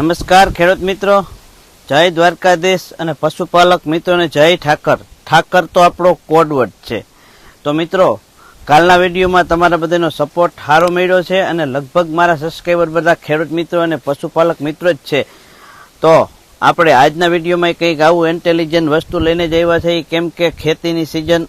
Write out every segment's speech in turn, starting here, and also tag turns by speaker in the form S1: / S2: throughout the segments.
S1: નમસ્કાર, ખેડૂત મિત્રો. જય દ્વારકાધીશ અને પશુપાલક મિત્રોને જય ઠાકર. ઠાકર તો આપણો કોડવર્ડ છે. તો મિત્રો, કાલના વિડીયોમાં તમારા બધાનો સપોર્ટ સારો મળ્યો છે અને લગભગ મારા સબસ્ક્રાઈબર બધા ખેડૂત મિત્રો અને પશુપાલક મિત્રો જ છે. તો આપણે આજના વિડીયોમાં કંઈક આવું ઇન્ટેલિજન્ટ વસ્તુ લઈને જ આવ્યા છે કેમ કે ખેતીની સિઝન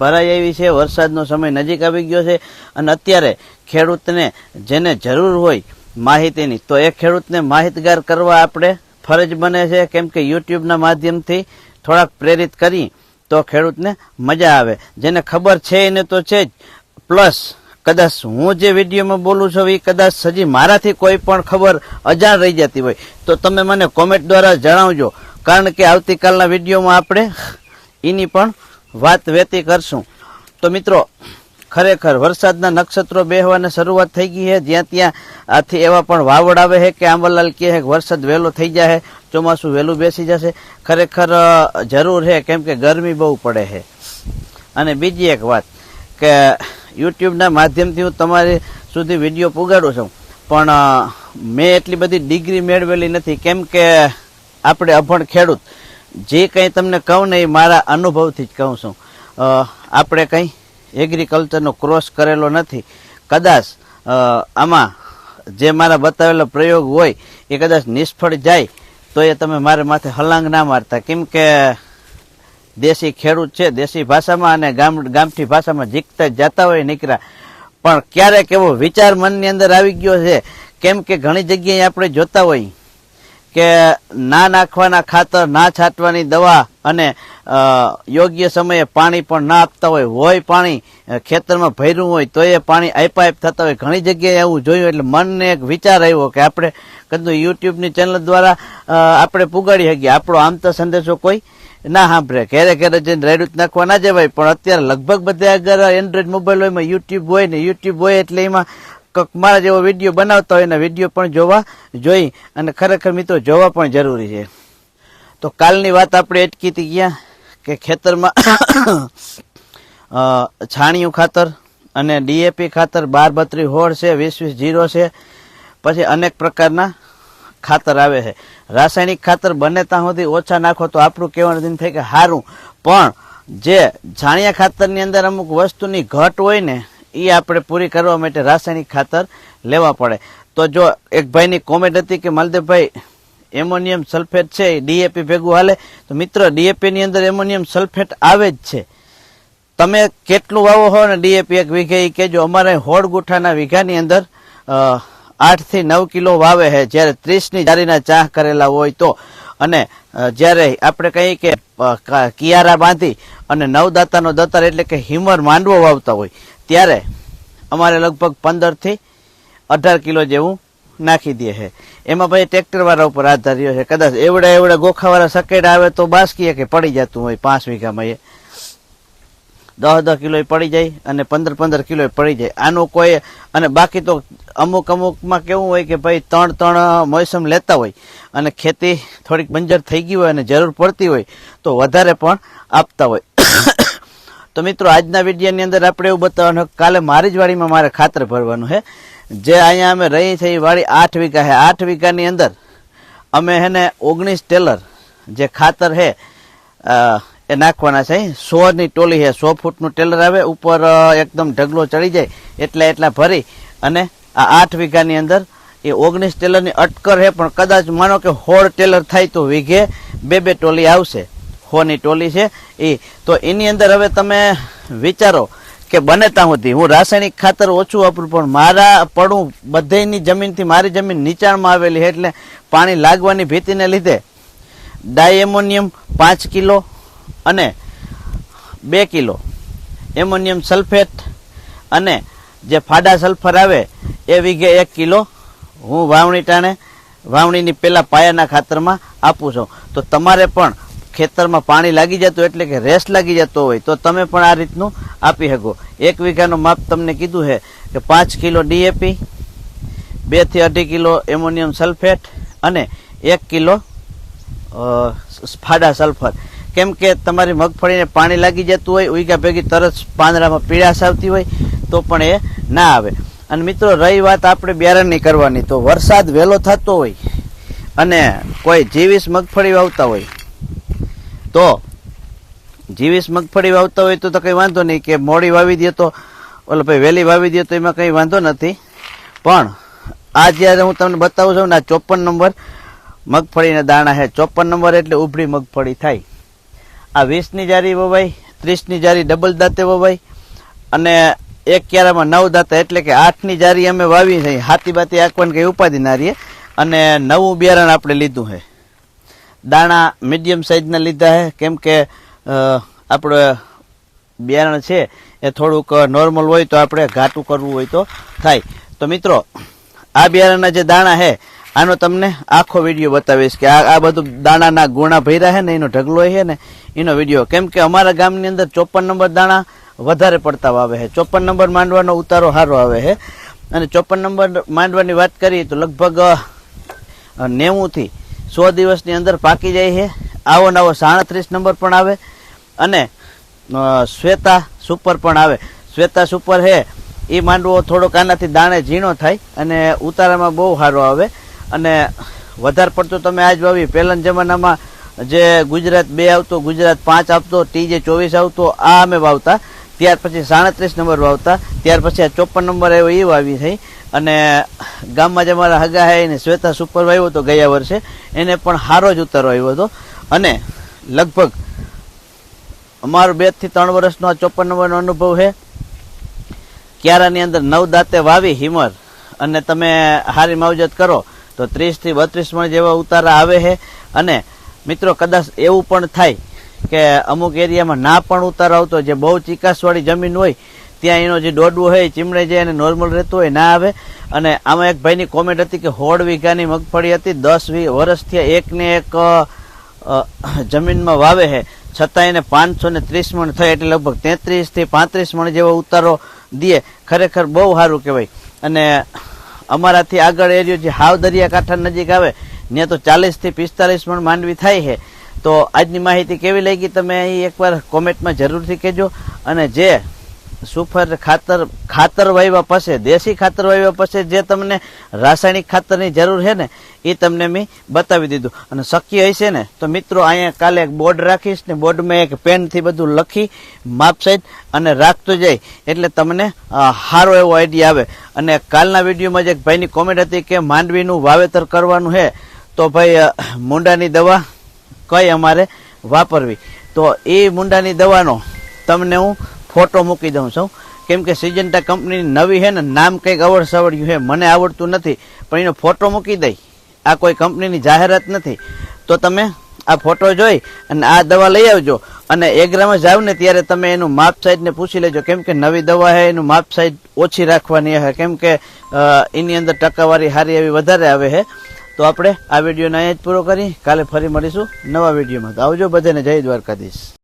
S1: ભરાઈ આવી છે. વરસાદનો સમય નજીક આવી ગયો છે. અને અત્યારે ખેડૂતને જેને જરૂર હોય માહિતીની તો એ ખેડૂતને માહિતગાર કરવા આપણે ફરજ બને છે, કેમ કે યુટ્યુબના માધ્યમથી થોડાક પ્રેરિત કરી તો ખેડૂતને મજા આવે. જેને ખબર છે એને તો છે જ. પ્લસ, કદાચ હું જે વિડીયોમાં બોલું છું એ કદાચ હજી મારાથી કોઈ પણ ખબર અજાણ રહી જતી હોય. તો તમે મને કોમેન્ટ દ્વારા જણાવજો. કારણ કે આવતીકાલના વિડીયોમાં આપણે એની પણ વાત વેતી કરશું. તો મિત્રો ખરેખર વરસાદના નક્ષત્રો બેહવાની શરૂઆત થઈ ગઈ છે. જ્યાં ત્યાં આથી એવા પણ વાવડ આવે છે કે આંબરલાલ કહે છે વરસાદ વહેલો થઈ જાય ચોમાસું વહેલું બેસી જશે. ખરેખર જરૂર છે કેમ કે ગરમી બહુ પડે છે. અને બીજી એક વાત કે યુટ્યુબના માધ્યમથી હું તમારી સુધી વીડિયો પુગાડું છું. પણ મેં એટલી બધી ડિગ્રી મેળવેલી નથી. કેમ કે આપણે અભણ ખેડૂત, જે કંઈ તમને કહું ને એ મારા અનુભવથી જ કહું છું. આપણે કંઈ એગ્રીકલ્ચરનો ક્રોસ કરેલો નથી. કદાચ આમાં જે મારા બતાવેલો પ્રયોગ હોય, એ કદાચ નિષ્ફળ જાય, તો એ તમે મારે માથે હલાંગ ના મારતા. કેમ કે દેશી ખેડૂત છે, દેશી ભાષામાં અને ગામ, ગામઠી ભાષામાં જીકતા જતા હોય નીકળ્યા. પણ ક્યારેક એવો વિચાર મનની અંદર આવી ગયો છે, કેમ કે ઘણી જગ્યાએ આપણે જોતા હોય કે ના નાખવાના ખાતર, ના છાંટવાની દવા અને યોગ્ય સમયે પાણી પણ ના આપતા હોય હોય પાણી ખેતરમાં ભર્યું હોય, તો એ પાણી આઈપ આઈપ થતા હોય. ઘણી જગ્યાએ એવું જોયું એટલે મનને એક વિચાર આવ્યો કે આપણે કદું યુટ્યુબની ચેનલ દ્વારા આપણે પુગાડી શકીએ. આપણો આમ તો સંદેશો કોઈ ના સાંભળે. ઘેરે ઘેરે જઈને રેડું નાખવા ના જવાય, પણ અત્યારે લગભગ બધા અગર એન્ડ્રોઈડ મોબાઈલ હોય યુટ્યુબ હોય ને યુટ્યુબ હોય એટલે એમાં મારા જેવો વીડિયો બનાવતા હોય એના વીડિયો પણ જોવા જોઈ અને ખરેખર મિત્રો જોવા પણ જરૂરી છે. તો કાલની વાત આપણે અટકી હતી ગયા કે ખેતરમાં છાણિયું ખાતર અને ડીએપી ખાતર બાર બત્રી હોળ છે, વીસ વીસ જીરો છે. પછી અનેક પ્રકારના ખાતર આવે છે. રાસાયણિક ખાતર બને ત્યાં સુધી ઓછા નાખો તો આપણું કહેવાનું દિન થાય કે સારું પણ જે છાણિયા ખાતરની અંદર અમુક વસ્તુની ઘટ હોય ને એ આપણે પૂરી કરવા માટે રાસાયણિક ખાતર લેવા પડે. તો જો એક ભાઈની કોમેન્ટ હતી કે, માલદેવભાઈ એમોનિયમ સલ્ફેટ છે ડીએપી ભેગું હાલે. તો મિત્ર ડીએપી ની અંદર એમોનિયમ સલ્ફેટ આવે જ છે. તમે કેટલું વાવો હો ને ડીએપી એક વીઘે એ કહેજો, અમારે હોળ ગુઠાના વીઘાની અંદર આઠથી નવ કિલો વાવે છે જ્યારે ત્રીસની જારીના ચાહ કરેલા હોય તો. અને જ્યારે આપણે કહીએ કે, કિયારા બાંધી અને નવદાતાનો દતાર એટલે કે હિમર માંડવો વાવતા હોય ત્યારે અમારે લગભગ પંદરથી અઢાર કિલો જેવું નાખી દે છે. એમાં ભાઈ ટ્રેક્ટર વાળા ઉપર આધાર રહ્યો છે. કદાચ એવડા એવડા ગોખાવાળા સકેડા આવે તો બાસકીએ કે પડી જતું હોય પાંચ વીઘામાં એ. દસ દસ કિલો પડી જાય અને પંદર પંદર કિલો પડી જાય. આનું કોઈ અને બાકી તો અમુક અમુકમાં કેવું હોય કે ભાઈ ત્રણ ત્રણ મોસમ લેતા હોય અને ખેતી થોડીક બંજર થઈ ગઈ હોય અને જરૂર પડતી હોય તો વધારે પણ આપતા હોય. તો મિત્રો, આજના વિડીયોની અંદર આપણે એવું બતાવવાનું કાલે મારી જ વાડીમાં મારે ખાતર ભરવાનું છે. જે અહીંયા અમે રહી છે એ વાડી આઠ વીઘા છે. આઠ વીઘાની અંદર અમે હેને ઓગણીસ ટેલર જે ખાતર છે એ નાખવાના છે. સોની ટોલી છે. સો ફૂટનું ટેલર આવે, ઉપર એકદમ ઢગલો ચડી જાય, એટલા એટલા ભરી અને આ આઠ વીઘાની અંદર એ ઓગણીસ ટેલરની અટકર છે. પણ કદાચ માનો કે હોળ ટેલર થાય તો વીઘે બે બે ટોલી આવશે. હોની ટોલી છે એ તો એની અંદર હવે તમે વિચારો કે બને ત્યાં સુધી. હું રાસાયણિક ખાતર ઓછું વાપરું, પણ મારા પડું બધેની જમીનથી મારી જમીન નીચાણમાં આવેલી એટલે પાણી લાગવાની ભીતિને લીધે ડાયએમોનિયમ પાંચ કિલો અને બે કિલો. એમોનિયમ સલ્ફેટ અને જે ફાડા સલ્ફર આવે એ વીઘે એક કિલો. હું વાવણી ટાણે વાવણીની પહેલાં પાયાના ખાતરમાં આપું છું. તો તમારે પણ ખેતરમાં પાણી લાગી જતું એટલે કે રેસ લાગી જતો હોય, તો તમે પણ આ રીતનું આપી શકો. એક વીઘાનું માપ તમને કીધું છે કે પાંચ કિલો ડીએપી બેથી અઢી કિલો એમોનિયમ સલ્ફેટ અને એક કિલો ફાડા સલ્ફર. કેમ કે તમારી મગફળીને પાણી લાગી જતું હોય ઉઈગા ભેગી તરત પાંદડામાં પીળાશ આવતી હોય, તો પણ એ ના આવે. અને મિત્રો, રહી વાત આપણે બિયારણની કરવાની, તો વરસાદ વહેલો થતો હોય અને કોઈ જીવીસ મગફળી વાવતા હોય તો જીવીસ મગફળી વાવતા હોય તો કંઈ વાંધો નહીં કે મોડી વાવી દે તો, ઓલો ભાઈ વહેલી વાવી દે તો એમાં કંઈ વાંધો નથી. પણ આ જ્યારે હું તમને બતાવું છું ને આ ચોપન નંબર મગફળીના દાણા છે. ચોપન નંબર એટલે ઉભળી મગફળી થાય. આ વીસની જારી વવાય, ત્રીસની જારી ડબલ દાંતે વવાય અને એક ક્યારામાં નવ દાંતે એટલે કે આઠની જારી અમે વાવી છે. હાથી બાતી આંકવાની કંઈ ઉપાધિ ના રહીએ અને નવું બિયારણ આપણે લીધું છે. દાણા મીડિયમ સાઇઝના લીધા છે કેમ કે આપણે બિયારણ છે એ થોડુંક નોર્મલ હોય તો આપણે ઘાટું કરવું હોય તો થાય. તો મિત્રો, આ બિયારણના જે દાણા છે આનો તમને આખો વીડિયો બતાવીશ કે આ આ બધું દાણાના ગુણા ભર્યા છે ને, એનો ઢગલો છે ને, એનો વીડિયો. કેમ કે અમારા ગામની અંદર ચોપન નંબર દાણા વધારે પડતા વાવે છે ચોપન નંબર માંડવાનો ઉતારો સારો આવે છે અને ચોપન નંબર માંડવાની વાત કરીએ તો લગભગ નેવુંથી સો દિવસની અંદર પાકી જાય છે. આવો નવો સાડત્રીસ નંબર પણ આવે અને શ્વેતા સુપર પણ આવે. શ્વેતા સુપર છે એ માંડવો થોડોક આનાથી દાણે ઝીણો થાય અને ઉતારામાં બહુ સારો આવે. અને વધારે પડતું તમે આજ વાવી પહેલાના જમાનામાં જે ગુજરાત બે આવતો, ગુજરાત પાંચ આપતો ટીજે ચોવીસ આવતો, આ અમે વાવતા. ત્યાર પછી સાડત્રીસ નંબર વાવતા. ત્યાર પછી આ ચોપન નંબર આવ્યો એ વાવી થઈ. અને ગામમાં જે અમારા હગા હે એને શ્વેતા સુપર વાવ્યો હતો ગયા વર્ષે. એને પણ સારો જ ઉતારો આવ્યો હતો. અને લગભગ અમારો બેથી ત્રણ વર્ષનો આ ચોપન નંબરનો અનુભવ છે ક્યારાની અંદર નવ દાંતે વાવી હિમર. અને તમે હારી માવજત કરો તો ત્રીસથી બત્રીસ મણ જેવા ઉતારા આવે છે અને મિત્રો કદાચ એવું પણ થાય કે અમુક એરિયામાં ના પણ ઉતારો આવતો, જે બહુ ચીકાસવાળી જમીન હોય, ત્યાં એનો જે દોડવું હોય ચીમડે જે એને નોર્મલ રહેતું હોય, ના આવે. અને આમાં એક ભાઈની કોમેન્ટ હતી કે હોળ વીઘાની મગફળી હતી, દસ વીસ વર્ષથી એકને એક જમીનમાં વાવે છે. છતાં એને પાંચસો ને ત્રીસ મણ થાય, એટલે લગભગ તેત્રીસથી પાંત્રીસ મણ જેવો ઉતારો દે. ખરેખર બહુ સારું કહેવાય. અને અમારાથી આગળ એરિયો જે હાવ દરિયાકાંઠા નજીક આવે, ત્યાં તો ચાલીસથી પિસ્તાલીસ મણ માંડવી થાય છે. તો આજની માહિતી કેવી લાગી તમે અહીં એકવાર કોમેન્ટમાં જરૂરથી કહેજો. અને જે સુફર ખાતર ખાતર વાવ્યા પછી, દેશી ખાતર વાવ્યા પછી જે તમને રાસાયણિક ખાતરની જરૂર છે ને એ તમને મેં બતાવી દીધું. અને શક્ય હશે ને, તો મિત્રો અહીંયા કાલે એક બોર્ડ રાખીશ ને બોર્ડમાં એક પેનથી બધું લખી માપ સાઈડ અને રાખતો જાય. એટલે તમને સારો એવો આઈડિયા આવે. અને કાલના વિડીયોમાં જે એક ભાઈની કોમેન્ટ હતી કે માંડવીનું વાવેતર કરવાનું છે. તો ભાઈ મુંડાની દવા કઈ અમારે વાપરવી? તો એ મુંડાની દવાનો તમને હું ફોટો મૂકી દઉં છું. કેમ કે સિજન્ટા કંપનીની નવી છે ને, નામ કંઈક સવડ્યું છે, મને આવડતું નથી. પણ એનો ફોટો મૂકી દઈ. આ કોઈ કંપનીની જાહેરાત નથી. તો તમે આ ફોટો જોઈ અને આ દવા લઈ આવજો. અને એગ્રામાં જાવ ને ત્યારે તમે એનું માપ સાઈઝને પૂછી લેજો. કેમ કે નવી દવા છે, એનું માપ સાઈઝ ઓછી રાખવાની છે. કેમ કે એની અંદર ટકાવારી સારી એવી વધારે આવે છે. તો આપણે આ વિડીયોને અહીંયા જ પૂરો કરી. કાલે ફરી મળીશું નવા વિડીયોમાં. તો આવજો બધાને. જય દ્વારકાધીશ.